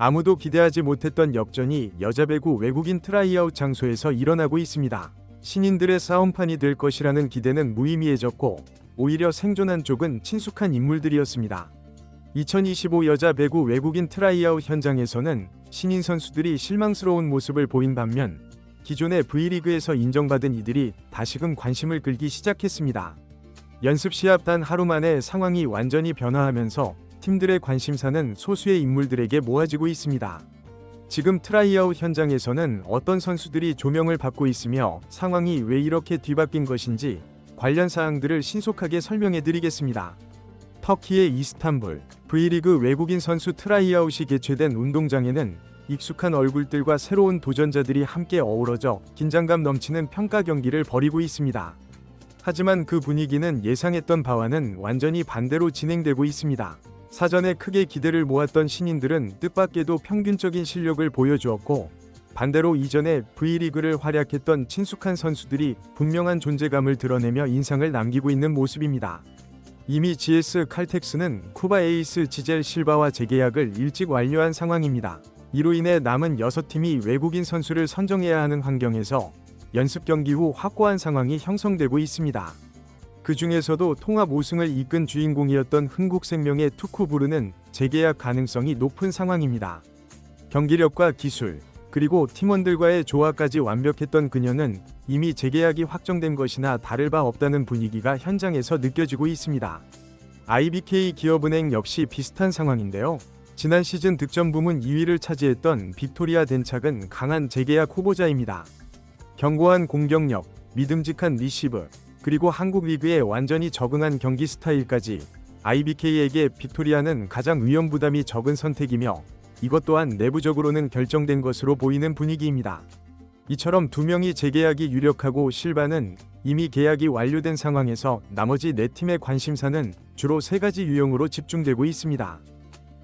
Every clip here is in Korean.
아무도 기대하지 못했던 역전이 여자 배구 외국인 트라이아웃 장소에서 일어나고 있습니다. 신인들의 싸움판이 될 것이라는 기대는 무의미해졌고 오히려 생존한 쪽은 친숙한 인물들이었습니다. 2025 여자 배구 외국인 트라이아웃 현장에서는 신인 선수들이 실망스러운 모습을 보인 반면 기존의 V리그에서 인정받은 이들이 다시금 관심을 끌기 시작했습니다. 연습 시합 단 하루 만에 상황이 완전히 변화하면서 팀들의 관심사는 소수의 인물들에게 모아지고 있습니다. 지금 트라이아웃 현장에서는 어떤 선수들이 조명을 받고 있으며 상황이 왜 이렇게 뒤바뀐 것인지 관련 사항들을 신속하게 설명해 드리겠습니다. 터키의 이스탄불 V리그 외국인 선수 트라이아웃이 개최된 운동장에는 익숙한 얼굴들과 새로운 도전자들이 함께 어우러져 긴장감 넘치는 평가 경기를 벌이고 있습니다. 하지만 그 분위기는 예상했던 바와는 완전히 반대로 진행되고 있습니다. 사전에 크게 기대를 모았던 신인들은 뜻밖에도 평균적인 실력을 보여주었고 반대로 이전에 V리그를 활약했던 친숙한 선수들이 분명한 존재감을 드러내며 인상을 남기고 있는 모습입니다. 이미 GS 칼텍스는 쿠바 에이스 지젤 실바와 재계약을 일찍 완료한 상황입니다. 이로 인해 남은 6팀이 외국인 선수를 선정해야 하는 환경에서 연습 경기 후 확고한 상황이 형성되고 있습니다. 그 중에서도 통합 우승을 이끈 주인공이었던 흥국생명의 투쿠부르는 재계약 가능성이 높은 상황입니다. 경기력과 기술, 그리고 팀원들과의 조화까지 완벽했던 그녀는 이미 재계약이 확정된 것이나 다를 바 없다는 분위기가 현장에서 느껴지고 있습니다. IBK 기업은행 역시 비슷한 상황인데요. 지난 시즌 득점 부문 2위를 차지했던 빅토리아 덴착은 강한 재계약 후보자입니다. 견고한 공격력, 믿음직한 리시브, 그리고 한국 리그에 완전히 적응한 경기 스타일까지 IBK에게 빅토리아는 가장 위험 부담이 적은 선택이며 이것 또한 내부적으로는 결정된 것으로 보이는 분위기입니다. 이처럼 두 명이 재계약이 유력하고 실바는 이미 계약이 완료된 상황에서 나머지 네 팀의 관심사는 주로 세 가지 유형으로 집중되고 있습니다.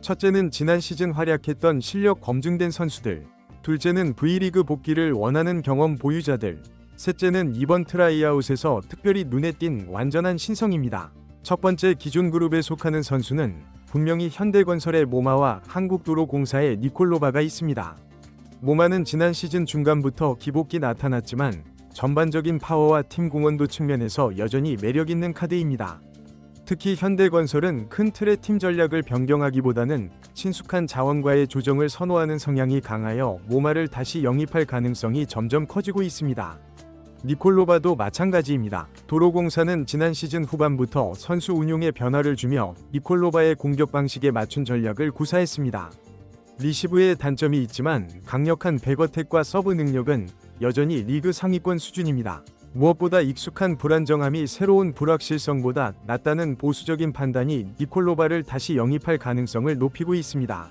첫째는 지난 시즌 활약했던 실력 검증된 선수들, 둘째는 V리그 복귀를 원하는 경험 보유자들, 셋째는 이번 트라이아웃에서 특별히 눈에 띈 완전한 신성입니다. 첫 번째 기존 그룹에 속하는 선수는 분명히 현대건설의 모마와 한국도로공사의 니콜로바가 있습니다. 모마는 지난 시즌 중간부터 기복기 나타났지만 전반적인 파워와 팀 공헌도 측면에서 여전히 매력 있는 카드입니다. 특히 현대건설은 큰 틀의 팀 전략을 변경하기보다는 친숙한 자원과의 조정을 선호하는 성향이 강하여 모마를 다시 영입할 가능성이 점점 커지고 있습니다. 니콜로바도 마찬가지입니다. 도로공사는 지난 시즌 후반부터 선수 운용에 변화를 주며 니콜로바의 공격 방식에 맞춘 전략을 구사했습니다. 리시브의 단점이 있지만 강력한 백어택과 서브 능력은 여전히 리그 상위권 수준입니다. 무엇보다 익숙한 불안정함이 새로운 불확실성보다 낫다는 보수적인 판단이 니콜로바를 다시 영입할 가능성을 높이고 있습니다.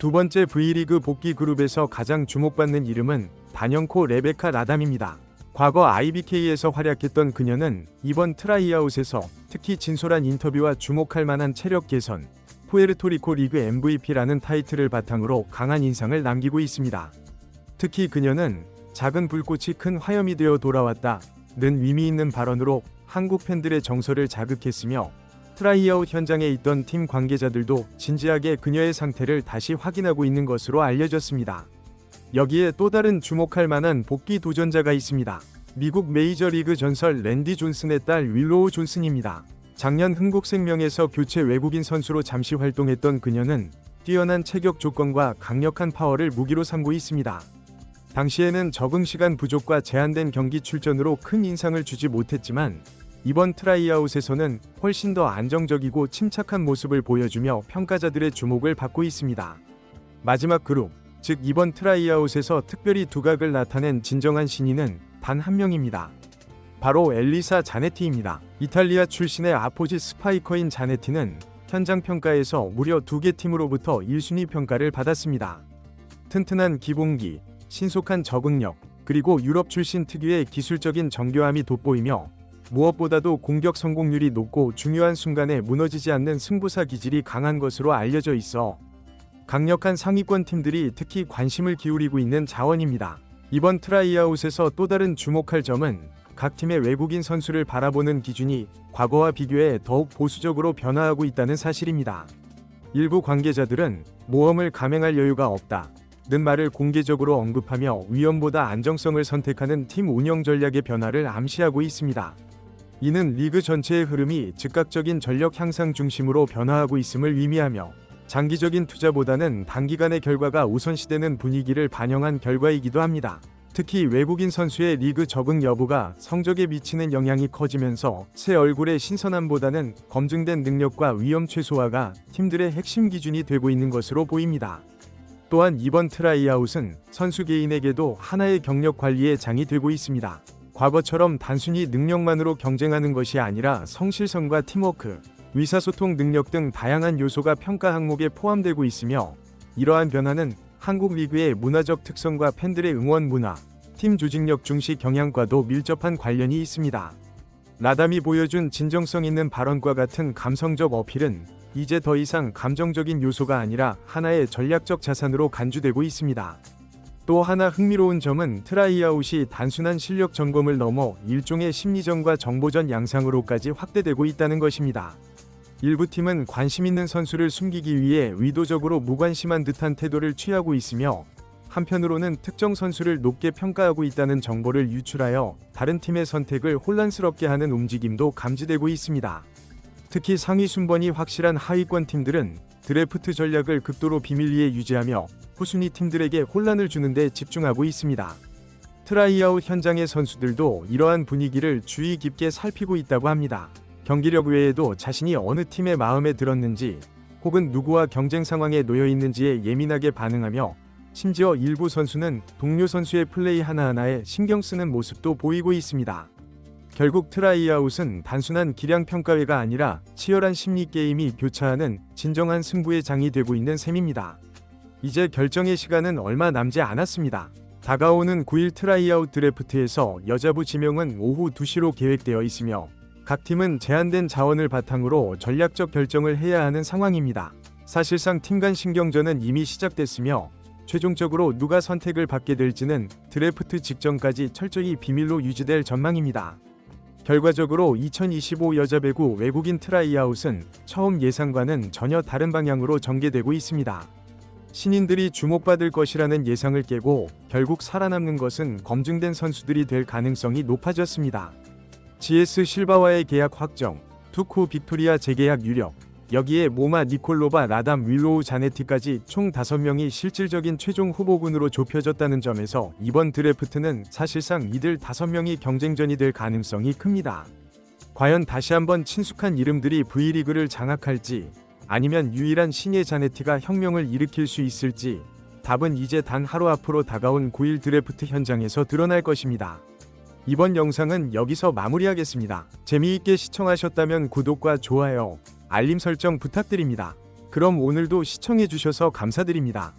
두 번째 V리그 복귀 그룹에서 가장 주목받는 이름은 단연코 레베카 라담입니다. 과거 IBK에서 활약했던 그녀는 이번 트라이아웃에서 특히 진솔한 인터뷰와 주목할 만한 체력 개선, 푸에르토리코 리그 MVP라는 타이틀을 바탕으로 강한 인상을 남기고 있습니다. 특히 그녀는 작은 불꽃이 큰 화염이 되어 돌아왔다. 는 의미 있는 발언으로 한국 팬들의 정서를 자극했으며 트라이아웃 현장에 있던 팀 관계자들도 진지하게 그녀의 상태를 다시 확인하고 있는 것으로 알려졌습니다. 여기에 또 다른 주목할 만한 복귀 도전자가 있습니다. 미국 메이저리그 전설 랜디 존슨의 딸 윌로우 존슨입니다. 작년 흥국생명에서 교체 외국인 선수로 잠시 활동했던 그녀는 뛰어난 체격 조건과 강력한 파워를 무기로 삼고 있습니다. 당시에는 적응 시간 부족과 제한된 경기 출전으로 큰 인상을 주지 못했지만 이번 트라이아웃에서는 훨씬 더 안정적이고 침착한 모습을 보여주며 평가자들의 주목을 받고 있습니다. 마지막 그룹, 즉 이번 트라이아웃에서 특별히 두각을 나타낸 진정한 신인은 단 한 명입니다. 바로 엘리사 자네티입니다. 이탈리아 출신의 아포지 스파이커인 자네티는 현장 평가에서 무려 두 개 팀으로부터 1순위 평가를 받았습니다. 튼튼한 기본기, 신속한 적응력, 그리고 유럽 출신 특유의 기술적인 정교함이 돋보이며 무엇보다도 공격 성공률이 높고 중요한 순간에 무너지지 않는 승부사 기질이 강한 것으로 알려져 있어 강력한 상위권 팀들이 특히 관심을 기울이고 있는 자원입니다. 이번 트라이아웃에서 또 다른 주목할 점은 각 팀의 외국인 선수를 바라보는 기준이 과거와 비교해 더욱 보수적으로 변화하고 있다는 사실입니다. 일부 관계자들은 모험을 감행할 여유가 없다. 는 말을 공개적으로 언급하며 위험보다 안정성을 선택하는 팀 운영 전략의 변화를 암시하고 있습니다. 이는 리그 전체의 흐름이 즉각적인 전력 향상 중심으로 변화하고 있음을 의미하며 장기적인 투자보다는 단기간의 결과가 우선시되는 분위기를 반영한 결과이기도 합니다. 특히 외국인 선수의 리그 적응 여부가 성적에 미치는 영향이 커지면서 새 얼굴의 신선함보다는 검증된 능력과 위험 최소화가 팀들의 핵심 기준이 되고 있는 것으로 보입니다. 또한 이번 트라이아웃은 선수 개인에게도 하나의 경력 관리의 장이 되고 있습니다. 과거처럼 단순히 능력만으로 경쟁하는 것이 아니라 성실성과 팀워크, 의사소통 능력 등 다양한 요소가 평가 항목에 포함되고 있으며 이러한 변화는 한국 리그의 문화적 특성과 팬들의 응원 문화, 팀 조직력 중시 경향과도 밀접한 관련이 있습니다. 라담이 보여준 진정성 있는 발언과 같은 감성적 어필은 이제 더 이상 감정적인 요소가 아니라 하나의 전략적 자산으로 간주되고 있습니다. 또 하나 흥미로운 점은 트라이아웃이 단순한 실력 점검을 넘어 일종의 심리전과 정보전 양상으로까지 확대되고 있다는 것입니다. 일부 팀은 관심 있는 선수를 숨기기 위해 의도적으로 무관심한 듯한 태도를 취하고 있으며 한편으로는 특정 선수를 높게 평가하고 있다는 정보를 유출하여 다른 팀의 선택을 혼란스럽게 하는 움직임도 감지되고 있습니다. 특히 상위 순번이 확실한 하위권 팀들은 드래프트 전략을 극도로 비밀리에 유지하며 후순위 팀들에게 혼란을 주는데 집중하고 있습니다. 트라이아웃 현장의 선수들도 이러한 분위기를 주의 깊게 살피고 있다고 합니다. 경기력 외에도 자신이 어느 팀의 마음에 들었는지 혹은 누구와 경쟁 상황에 놓여 있는지에 예민하게 반응하며 심지어 일부 선수는 동료 선수의 플레이 하나하나에 신경 쓰는 모습도 보이고 있습니다. 결국 트라이아웃은 단순한 기량 평가회가 아니라 치열한 심리 게임이 교차하는 진정한 승부의 장이 되고 있는 셈입니다. 이제 결정의 시간은 얼마 남지 않았습니다. 다가오는 9일 트라이아웃 드래프트에서 여자부 지명은 오후 2시로 계획되어 있으며 각 팀은 제한된 자원을 바탕으로 전략적 결정을 해야 하는 상황입니다. 사실상 팀 간 신경전은 이미 시작됐으며 최종적으로 누가 선택을 받게 될지는 드래프트 직전까지 철저히 비밀로 유지될 전망입니다. 결과적으로 2025 여자 배구 외국인 트라이아웃은 처음 예상과는 전혀 다른 방향으로 전개되고 있습니다. 신인들이 주목받을 것이라는 예상을 깨고 결국 살아남는 것은 검증된 선수들이 될 가능성이 높아졌습니다. GS 실바와의 계약 확정, 투쿠 빅토리아 재계약 유력, 여기에 모마 니콜로바 라담 윌로우 자네티까지 총 5명이 실질적인 최종 후보군으로 좁혀졌다는 점에서 이번 드래프트는 사실상 이들 5명이 경쟁전이 될 가능성이 큽니다. 과연 다시 한번 친숙한 이름들이 V리그를 장악할지 아니면 유일한 신예 자네티가 혁명을 일으킬 수 있을지 답은 이제 단 하루 앞으로 다가온 9일 드래프트 현장에서 드러날 것입니다. 이번 영상은 여기서 마무리하겠습니다. 재미있게 시청하셨다면 구독과 좋아요, 알림 설정 부탁드립니다. 그럼 오늘도 시청해주셔서 감사드립니다.